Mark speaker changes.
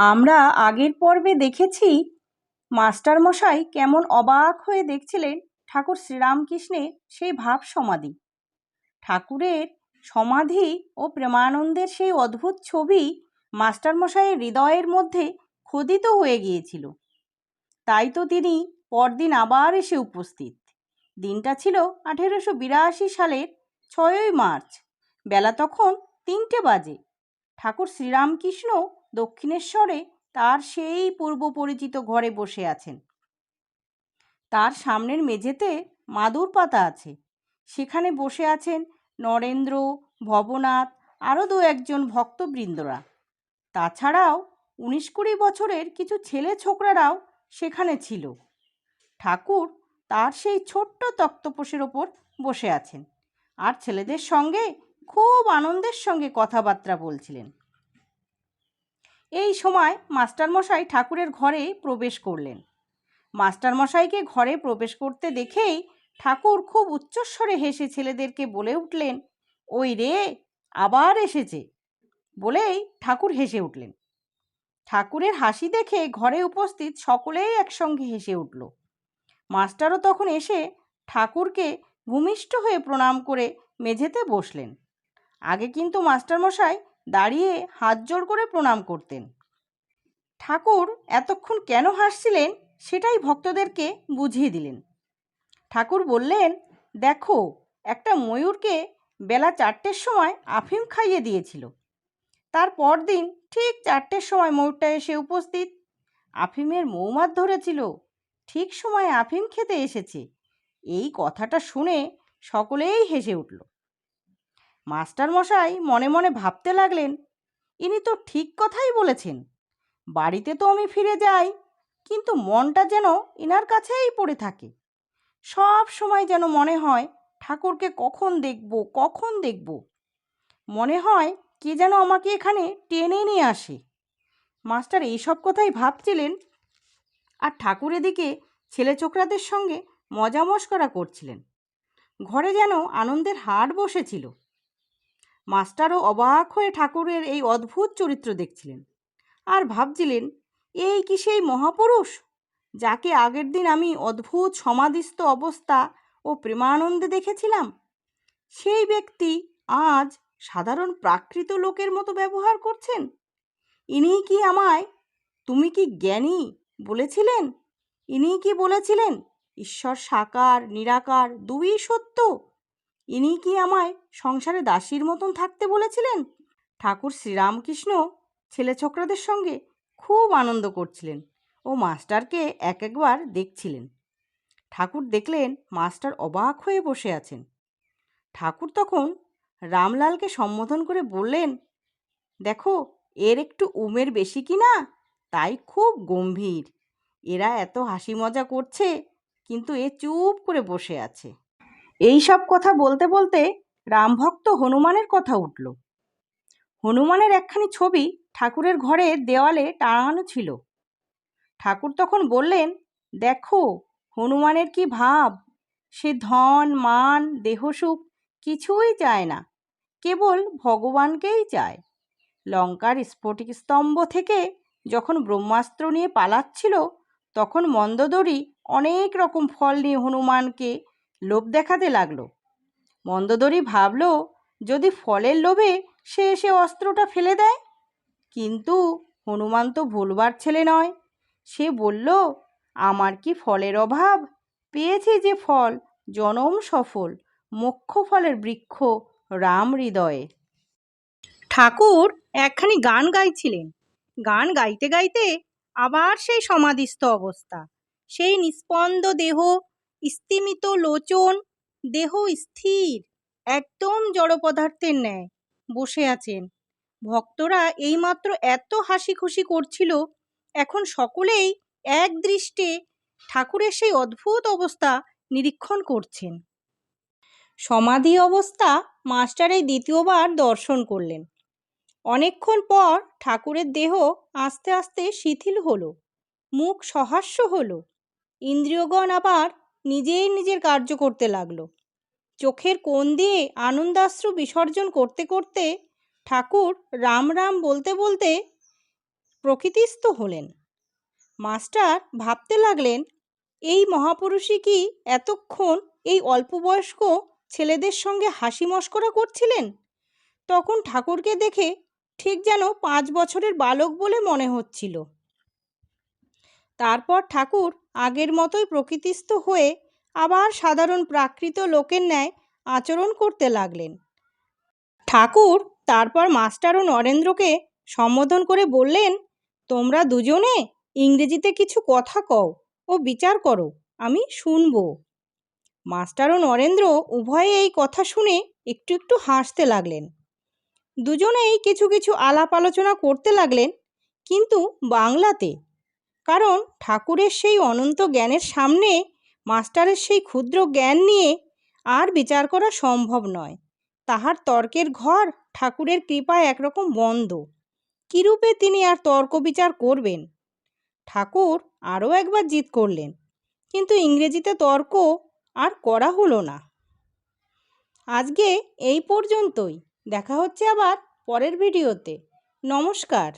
Speaker 1: আমরা আগের পর্বে দেখেছি মাস্টারমশাই কেমন অবাক হয়ে দেখছিলেন ঠাকুর শ্রীরামকৃষ্ণের সেই ভাব সমাধি। ঠাকুরের সমাধি ও প্রেমানন্দের সেই অদ্ভুত ছবি মাস্টারমশাইয়ের হৃদয়ের মধ্যে খোদিত হয়ে গিয়েছিল। তাই তো তিনি পরদিন আবার এসে উপস্থিত। দিনটা ছিল আঠেরোশো বিরাশি সালের ছয়ই মার্চ, বেলা তখন তিনটে বাজে। ঠাকুর শ্রীরামকৃষ্ণ দক্ষিণেশ্বরে তার সেই পূর্ব পরিচিত ঘরে বসে আছেন। তার সামনের মেঝেতে মাদুর পাতা আছে। সেখানে বসে আছেন নরেন্দ্র, ভবনাথ, আরও দু একজন ভক্তবৃন্দরা। তাছাড়াও উনিশ কুড়ি বছরের কিছু ছেলে ছোকরারাও সেখানে ছিল। ঠাকুর তার সেই ছোট্ট তক্তপোষের ওপর বসে আছেন। আর ছেলেদের সঙ্গে খুব আনন্দের সঙ্গে কথাবার্তা বলছিলেন। এই সময় মাস্টারমশাই ঠাকুরের ঘরে প্রবেশ করলেন। মাস্টারমশাইকে ঘরে প্রবেশ করতে দেখেই ঠাকুর খুব উচ্চস্বরে হেসে ছেলেদেরকে বলে উঠলেন, ওই রে, আবার এসেছে! বলেই ঠাকুর হেসে উঠলেন। ঠাকুরের হাসি দেখে ঘরে উপস্থিত সকলেই একসঙ্গে হেসে উঠল। মাস্টারও তখন এসে ঠাকুরকে ভূমিষ্ঠ হয়ে প্রণাম করে মেঝেতে বসলেন। আগে কিন্তু মাস্টারমশাই দাঁড়িয়ে হাত জোড় করে প্রণাম করতেন। ঠাকুর এতক্ষণ কেন হাসছিলেন সেটাই ভক্তদেরকে বুঝিয়ে দিলেন। ঠাকুর বললেন, দেখো, একটা ময়ূরকে বেলা চারটের সময় আফিম খাইয়ে দিয়েছিল। তার পরদিন ঠিক চারটের সময় ময়ূরটা এসে উপস্থিত। আফিমের মৌমাত ধরেছিল। ঠিক সময় আফিম খেতে এসেছে। এই কথাটা শুনে সকলেই হেসে উঠল। মাস্টার মশাই মনে মনে ভাবতে লাগলেন, ইনি তো ঠিক কথাই বলেছেন, বাড়িতে তো আমি ফিরে যাই, কিন্তু মনটা যেন ইনার কাছেই পড়ে থাকে। সব সময় যেন মনে হয় ঠাকুরকে কখন দেখব কখন দেখব। মনে হয় কে যেন আমাকে এখানে টেনে নিয়ে আসে। মাস্টার এইসব কথাই ভাবছিলেন আর ঠাকুর এদিকে ছেলে ছোকরাদের সঙ্গে মজা মস্করা করছিলেন। ঘরে যেন আনন্দের হাট বসেছিল। মাস্টারও অবাক হয়ে ঠাকুরের এই অদ্ভুত চরিত্র দেখছিলেন আর ভাবছিলেন, এই কি সেই মহাপুরুষ? যাকে আগের দিন আমি অদ্ভুত সমাধিস্থ অবস্থা ও প্রেমানন্দে দেখেছিলাম। সেই ব্যক্তি আজ সাধারণ প্রাকৃত লোকের মতো ব্যবহার করছেন। ইনিই কি আমায় তুমি কি জ্ঞানী বলেছিলেন? ইনিই কি বলেছিলেন, ঈশ্বর সাকার, নিরাকার, দুই সত্য ইনি কি আমায় সংসারে দাসীর মতন থাকতে বলেছিলেন? ঠাকুর শ্রীরামকৃষ্ণ ছেলে ছোকরাদের সঙ্গে খুব আনন্দ করছিলেন ও মাস্টারকে এক একবার দেখছিলেন। ঠাকুর দেখলেন মাস্টার অবাক হয়ে বসে আছেন। ঠাকুর তখন রামলালকে সম্বোধন করে বললেন, দেখো, এর একটু উমের বেশি কি না? তাই খুব গম্ভীর। এরা এত হাসি মজা করছে, কিন্তু এ চুপ করে বসে আছে। এই সব কথা বলতে বলতে রামভক্ত হনুমানের কথা উঠল। হনুমানের একখানি ছবি ঠাকুরের ঘরে দেওয়ালে টাঙানো ছিল। ঠাকুর তখন বললেন, দেখো, হনুমানের কি ভাব? সে ধন, মান দেহসুখ কিছুই চায় না, কেবল ভগবানকেই চায়। লঙ্কার স্ফটিক স্তম্ভ থেকে যখন ব্রহ্মাস্ত্র নিয়ে পালাচ্ছিল, তখন মন্দদরি অনেক রকম ফল নিয়ে হনুমানকে লোভ দেখাতে লাগল। মন্দদরি ভাবল, যদি ফলের লোভে সে এসে অস্ত্রটা ফেলে দেয়? কিন্তু হনুমান তো ভুলবার ছেলে নয়। সে বলল, আমার কি ফলের অভাব? পেয়েছি যে ফল, জনম সফল, মোক্ষ ফলের বৃক্ষ, রাম হৃদয়ে। ঠাকুর একখানি গান গাইছিলেন। গান গাইতে গাইতে আবার সেই সমাধিস্থ অবস্থা। সেই নিস্পন্দ দেহ স্তিমিত লোচন, দেহ স্থির, একদম জড় পদার্থের ন্যায়, বসে আছেন। ভক্তরা এইমাত্র এত হাসি খুশি করছিল, এখন সকলেই এক দৃষ্টে ঠাকুরের সেই অদ্ভুত অবস্থা নিরীক্ষণ করছেন। সমাধি অবস্থা মাস্টারে দ্বিতীয়বার দর্শন করলেন। অনেকক্ষণ পর ঠাকুরের দেহ আস্তে আস্তে শিথিল হলো, মুখ সহাস্য হলো। ইন্দ্রিয়গণ আবার নিজেই নিজের কার্য করতে লাগল। চোখের কোণ দিয়ে আনন্দাশ্রু বিসর্জন করতে করতে ঠাকুর রাম রাম বলতে বলতে প্রকৃতিস্থ হলেন। মাস্টার ভাবতে লাগলেন, এই মহাপুরুষই কি এতক্ষণ এই অল্প বয়স্ক ছেলেদের সঙ্গে হাসি মস্করা করছিলেন? তখন ঠাকুরকে দেখে ঠিক যেন পাঁচ বছরের বালক বলে মনে হচ্ছিল। তারপর ঠাকুর আগের মতোই প্রকৃতিস্থ হয়ে আবার সাধারণ প্রাকৃত লোকের ন্যায় আচরণ করতে লাগলেন। ঠাকুর তারপর মাস্টার ও নরেন্দ্রকে সম্বোধন করে বললেন, তোমরা দুজনে ইংরেজিতে কিছু কথা কও ও বিচার করো, আমি শুনব। মাস্টার ও নরেন্দ্র উভয়ে এই কথা শুনে একটু একটু হাসতে লাগলেন। দুজনেই কিছু কিছু আলাপ আলোচনা করতে লাগলেন, কিন্তু বাংলাতে কারণ ঠাকুরের সেই অনন্ত জ্ঞানের সামনে মাস্টারের সেই ক্ষুদ্র জ্ঞান নিয়ে আর বিচার করা সম্ভব নয়। তাহার তর্কের ঘর ঠাকুরের কৃপায় একরকম বন্ধ। কিরূপে তিনি আর তর্ক বিচার করবেন? ঠাকুর আরও একবার জিত করলেন, কিন্তু ইংরেজিতে তর্ক আর করা হলো না। আজকে এই পর্যন্তই। দেখা হচ্ছে আবার পরের ভিডিওতে। নমস্কার।